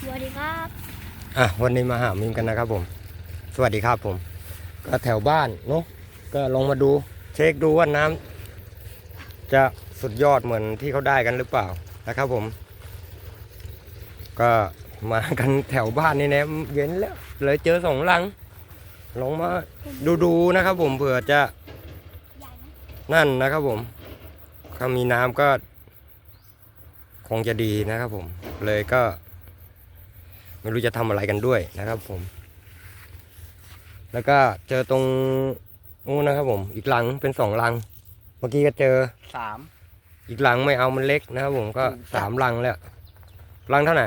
สวัสดีครับอะวันนี้มาหามิมกันนะครับผม สวัสดีครับผม ก็แถวบ้านเนาะก็ลองมาดู เช็คดูว่าน้ำจะสุดยอดเหมือนที่เขาได้กันหรือเปล่านะครับผม ก็มากันแถวบ้านนี่นะเย็นแล้วเลยเจอสองลังลองมาดูดูนะครับผมเผื่อจะนั่นนะครับผมถ้ามีน้ำก็ งจะดีนะครับผมเลยก็ ไม่รู้จะทำอะไรกันด้วยนะครับผม แล้วก็เจอตรงนู้นนะครับผม อีกหลังเป็นสองหลัง เมื่อกี้ก็เจอสามอีกหลังไม่เอามันเล็กนะครับผมก็อืมสามหลังแล้วหลังเท่าไหร่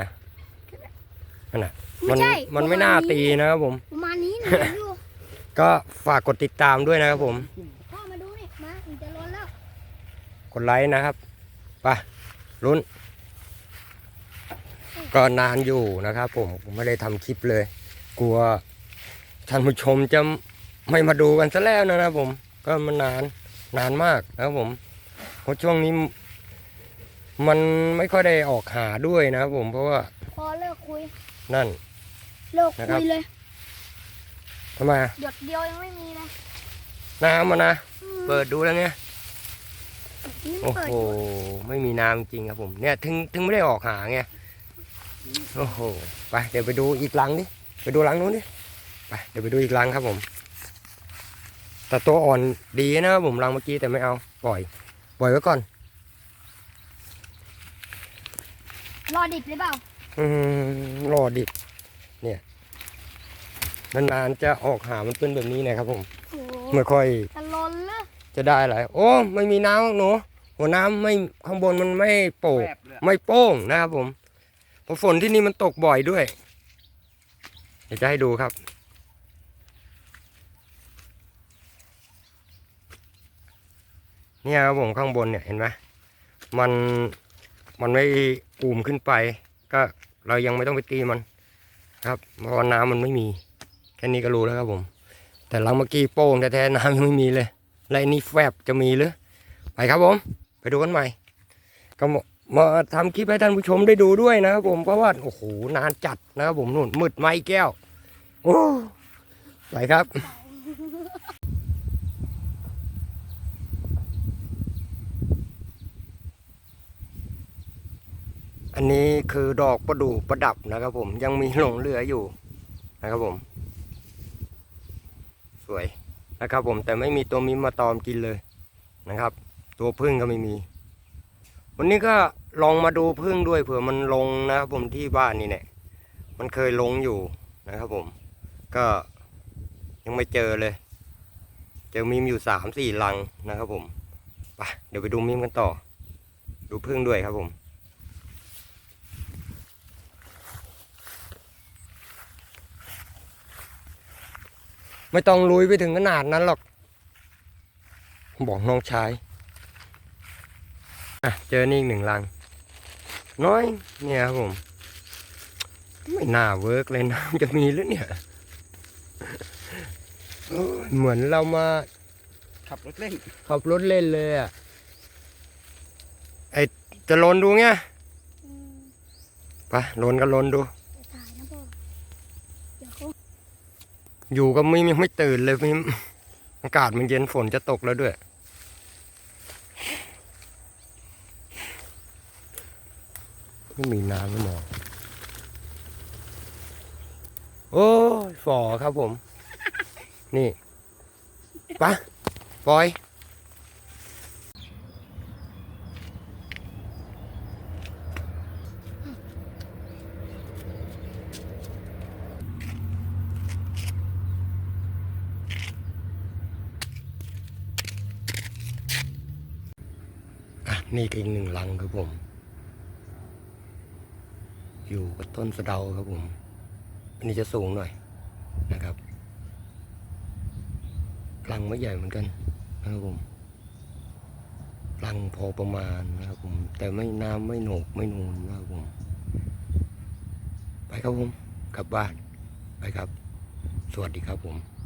นั่นน่ะไม่มันใช่มันไม่น่าตีนะครับผม ประมาณนี้นะดูก็ฝากกดติดตามด้วยนะครับผมพ่อมาดูนี่มาอีกจะร้อนแล้วกดไลค์นะครับไปลุ้น ก็นานอยู่นะครับผมไม่ได้ทำคลิปเลย กลัวท่านผู้ชมจะไม่มาดูกันซะแล้วนะครับผม ก็มันนานนานมากนะครับผมเพราะช่วงนี้ มันไม่ค่อยได้ออกหาด้วยนะครับผมเพราะว่าพอเลิกคุย นั่น เลิกนะครัคุบยเลยทำไมอะหยดเดียวยังไม่มีเลยน้ำมันนะ อืมเปิดดูแล้วเนี่ยนี่มันโอ้เปิดโหไม่มีน้ำจริงครับผม เนี่ยถึงถึงไม่ได้ออกหาไง โอ้โห ไป เดี๋ยวไปดูอีกหลังดิ ไปดูหลังนู้นดิ ไป เดี๋ยวไปดูอีกหลังครับผม แต่ตัวอ่อนดีนะครับผมหลังเมื่อกี้แต่ไม่เอา ปล่อย ปล่อยไว้ก่อน รอดิบหรือเปล่า อืมรอดิบ เนี่ย นานๆจะออกหามันเป็นแบบนี้นะครับผม โอ้โหไม่ค่อย จะล้นเลยจะได้อะไรโอ้ ไม่มีน้ำหนูหัวน้ำไม่ข้างบนมันไม่โป่ง แวบเลยไม่โป้งนะครับผม เพราะฝนที่นี่มันตกบ่อยด้วย เดี๋ยวจะให้ดูครับ เนี่ยครับผมข้างบนเนี่ยเห็นไหมมันมันไม่อูมขึ้นไป ก็เรายังไม่ต้องไปตีมันครับเพราะน้ำมันไม่มี แค่นี้ก็รู้แล้วครับผม แต่หลังเมื่อกี้โป้งแท้ๆน้ำยังไม่มีเลย แล้วไอ้นี่แฟบจะมีหรือไปครับผม ไปดูกันใหม่ก็ มามาทำคลิปให้ท่านผู้ชมได้ดูด้วยนะครับผมเพราะว่าโอ้โหนานจัดนะครับผมนู่นมืดไม้แก้ว โอ้ไปครับอันนี้คือดอกประดู่ประดับนะครับผมยังมีหลงเหลืออยู่นะครับผม สวยนะครับผมแต่ไม่มีตัวมิมมาตอมกินเลยนะครับ ตัวพึ่งก็ไม่มี วันนี้ก็ลองมาดูพึ่งด้วยเผื่อมันลงนะครับผมที่บ้านนี่เนี่ยมันเคยลงอยู่นะครับผม ก็ยังไม่เจอเลย เจอมิมอยู่สามสี่ลังนะครับผมไปเดี๋ยวไปดูมิมกันต่อ ดูพึ่งด้วยครับผมไม่ต้องลุยไปถึงขนาดนั้นหรอก บอกน้องชาย อะเจอนี่อีกหนึ่งลัง น้อย เนี่ยครับผม ไม่น่าเวิร์กเลยนะจะมีหรือเนี่ยโอ้ยเหมือนเรามาขับรถเล่น ขับรถเล่นเลยอะ ไอจะลนดูไงอืมไปลนก็ลนดูจะตายนะพ่อเดี๋ยวเขาอยู่ก็ไม่ยังไม่ตื่นเลยมิมอากาศมันเย็นฝนจะตกแล้วด้วย ไม่มีน้ำไม่มอง โอ้ยฝอครับผม นี่ปะปล่อยอะนี่ก็อีกหนึ่งลังครับผม อยู่กับต้นสะเดาครับผม อันนี้จะสูงหน่อยนะครับรังไม่ใหญ่เหมือนกันนะครับผมรังพอประมาณนะครับผม แต่ไม่น้ำไม่โหนกไม่นูนนะครับผม ไปครับผมกลับบ้านไปครับ สวัสดีครับผม